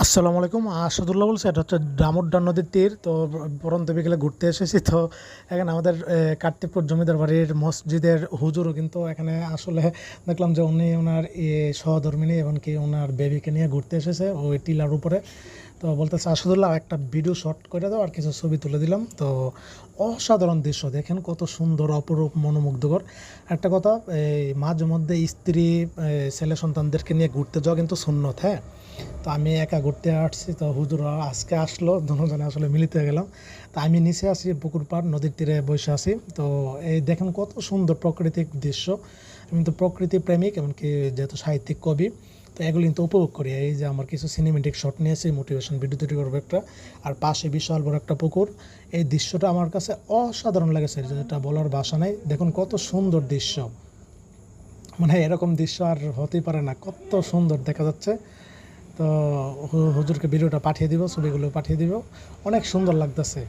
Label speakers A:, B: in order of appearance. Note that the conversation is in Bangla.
A: আসসালামু আলাইকুম। আসাদুল্লাহ বলছে, এটা হচ্ছে ডামুড্ডান নদীর তীর। তো পরন্ত বিকেলে ঘুরতে এসেছি। তো এখানে আমাদের কার্তিকপুর জমিদার বাড়ির মসজিদের হুজুরও কিন্তু এখানে আসলে দেখলাম যে উনি ওনার সহধর্মিনী এমনকি ওনার বেবিকে নিয়ে ঘুরতে এসেছে ওই টিলার উপরে। তো বলতেছে, আসাদুল্লাহ, একটা ভিডিও শট করে দাও আর কিছু ছবি তুলে দিলাম। তো অসাধারণ দৃশ্য, দেখেন কত সুন্দর, অপরূপ, মনোমুগ্ধকর। একটা কথা, এই মাঝে মধ্যে স্ত্রী ছেলে সন্তানদেরকে নিয়ে ঘুরতে যাওয়া কিন্তু সুন্নত হ্যাঁ? তো আমি একা ঘুরতে আসছি, তো হুজুর আজকে আসলো, দুজনে আসলে মিলিত হয়ে গেলাম। তো আমি নিচে আসি পুকুর পাড়, নদীর তীরে বসে আছি। তো এই দেখেন কত সুন্দর প্রাকৃতিক দৃশ্য। আমি তো প্রকৃতি প্রেমিক, এমনকি যেহেতু সাহিত্যিক কবি, তো এগুলো কিন্তু উপভোগ করি। এই যে আমার কিছু সিনেমেটিক শট নিয়েছি মোটিভেশন ভিডিও তৈরি করব একটা। আর পাশে বিশাল বড় একটা পুকুর। এই দৃশ্যটা আমার কাছে অসাধারণ লেগেছে যেটা বলার বাসা নেই। দেখুন কত সুন্দর দৃশ্য। মানে এরকম দৃশ্য আর হতেই পারে না। কত সুন্দর দেখা যাচ্ছে। তো হুজুরকে ভিডিওটা পাঠিয়ে দিব ছবিগুলো পাঠিয়ে দিব। অনেক সুন্দর লাগতেছে।